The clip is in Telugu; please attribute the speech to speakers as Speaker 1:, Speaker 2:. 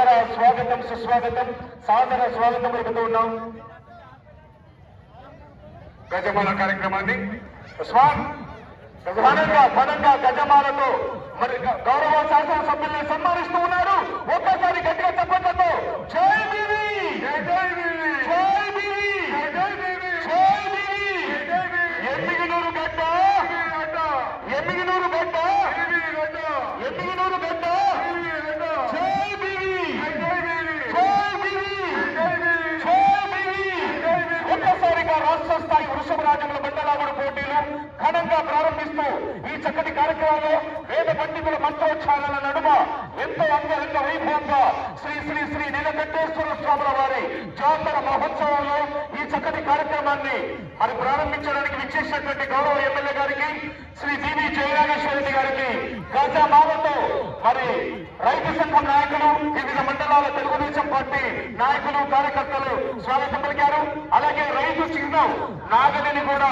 Speaker 1: సాదర స్వాగతం సుస్వాగతం సాదర స్వాగతం పలుకుతూ ఉన్నాం.
Speaker 2: గజమాల కార్యక్రమాన్ని
Speaker 1: ఉస్మాన్ ఘనంగా ఘనంగా గజమాలతో మరి గౌరవ శాసన ఘనంగా ప్రారంభిస్తూ ఈ చక్కటి కార్యక్రమంలో వేద పండితుల మంత్రోచ్చారణ నడుమ ఎంతో అంగరంగ వైభవంగా శ్రీ శ్రీ శ్రీ నీలకంఠేశ్వర స్వాముల వారి జాతర మహోత్సవంలో ఈ చక్కటి కార్యక్రమాన్ని అది ప్రారంభించడానికి విచ్చేసినటువంటి గౌరవ ఎమ్మెల్యే గారికి శ్రీ జీవి జయనాగేశ్వర రెడ్డి గారికి గజమాలతో మరి రైతు సంఘం నాయకులు వివిధ మండలాల తెలుగుదేశం పార్టీ నాయకులు కార్యకర్తలు స్వాగతం పలికారు. అలాగే రైతు చిహ్నం నాగలిని కూడా